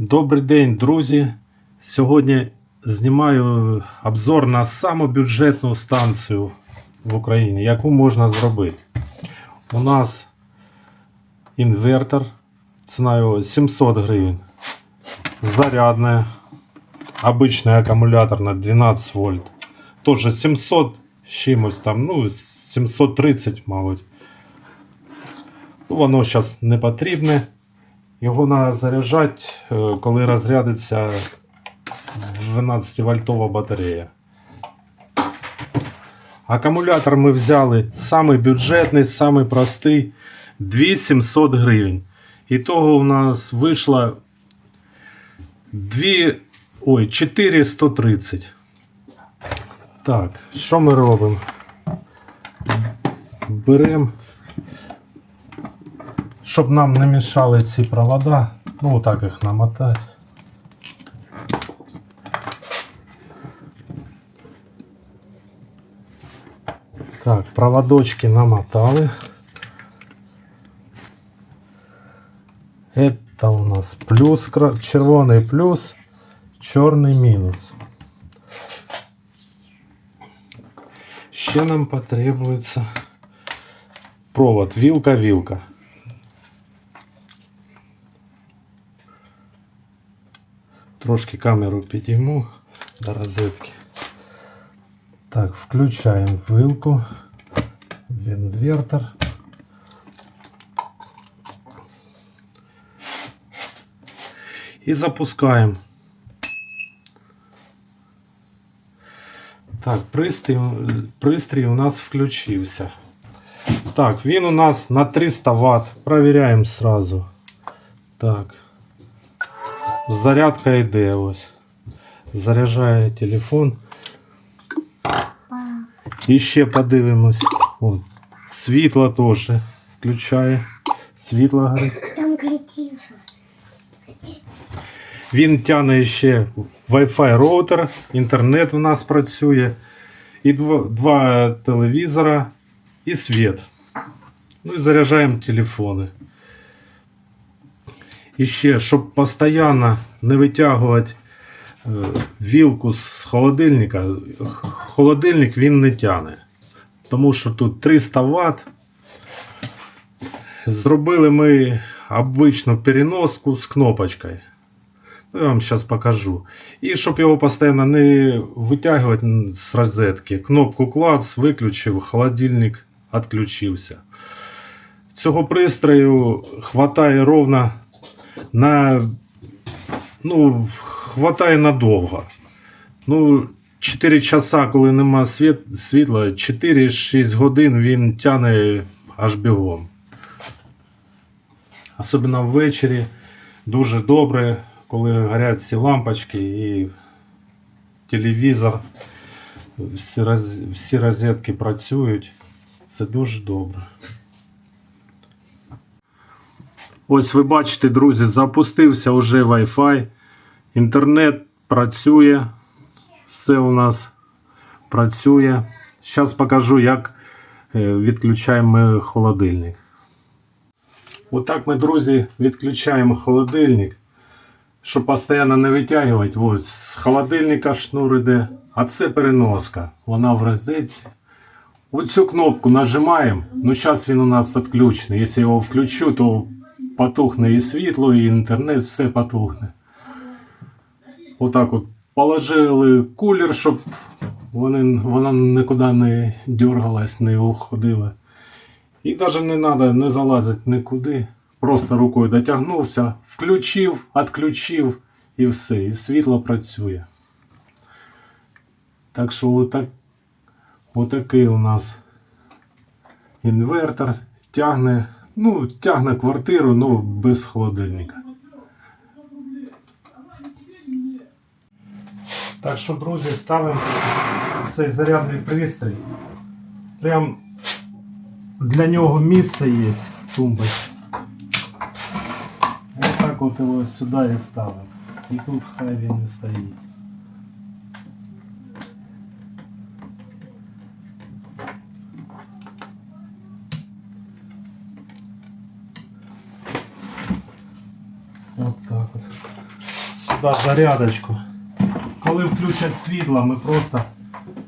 Добрий день, друзі. Сьогодні знімаю обзор на саму бюджетну станцію в Україні, яку можна зробити. У нас інвертор ціною 700 гривень. Зарядная, обычный аккумулятор на 12 вольт. Тоже 700 з чимось там, ну, 730, мабуть. Ну, Воно зараз не потрібне. Його треба заряджати, е, коли розрядиться 12-вольтова батарея. Акумулятор ми взяли самий бюджетний, самий простий 2700 гривень. І того у нас вийшло 2, ой, 4130. Так, що ми робимо? Беремо щоб нам не мішали ці провода, ну отак їх намотати. Так, проводочки намотали. Это у нас плюс, кра- червоний плюс, чорний мінус. Ще нам потребується провод, вилка-вилка. Трошки камеру підійму до розетки. Так, включаємо вилку в інвертор. І запускаємо. Так, пристрій, пристрій у нас включився. Так, він у нас на 300 Вт. Провіряємо сразу. Так. Зарядка йде ось. Заряджає телефон. І ще подивимось. О, світло теж включає. Світло горить. Там кричишь. Він тягне ще Wi-Fi роутер, інтернет в нас працює, і два, два телевізора, і світ. Ну і заряджаємо телефони. І ще, щоб постійно не витягувати е, вілку з холодильника, холодильник він не тягне. Тому що тут 300 Вт. Зробили ми обичну переноску з кнопочкою. Ну, Я вам зараз покажу. І щоб його постійно не витягувати з розетки, кнопку клац, виключив, холодильник відключився. Цього пристрою хватає ровно на. Ну, хватає надовго. Ну, 4 часа, коли нема світ, світла, 4-6 годин він тягне аж бігом. Особливо ввечері дуже добре, коли горять всі лампочки і телевізор, всі розетки працюють. Це дуже добре. Ось ви бачите, друзі, запустився вже Wi-Fi. Інтернет працює. Все у нас працює. Зараз покажу, як е, відключаємо холодильник. Отак ми, друзі, відключаємо холодильник, щоб постійно не витягувати. Ось з холодильника шнур іде, а це переноска. Вона в розетці. Оцю кнопку нажимаємо. Ну, зараз він у нас відключений. Якщо його включу, то потухне і світло, і інтернет, все потухне. Отак от положили кулер, щоб вони, вона нікуди не дергалась, не уходила. І навіть не треба не залазити нікуди. Просто рукою дотягнувся, включив, відключив і все. І світло працює. Так що отак, отакий у нас інвертор тягне, ну, тягне квартиру, ну без холодильника. Так що, друзі, ставимо цей зарядний пристрій. Прям для нього місце є в тумбочці. Ось так от його сюди і ставимо. І тут хай він і стоїть. Сюди зарядочку. Коли включать світло, ми просто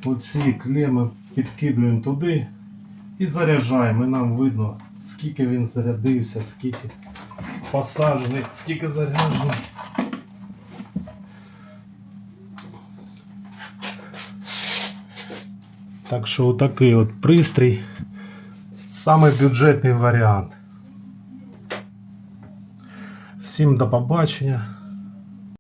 оці клеми підкидуємо туди і заряджаємо. І нам видно, скільки він зарядився, скільки посаджений, скільки заряджений. Так що отакий от пристрій. Саме бюджетний варіант. Всім до побачення.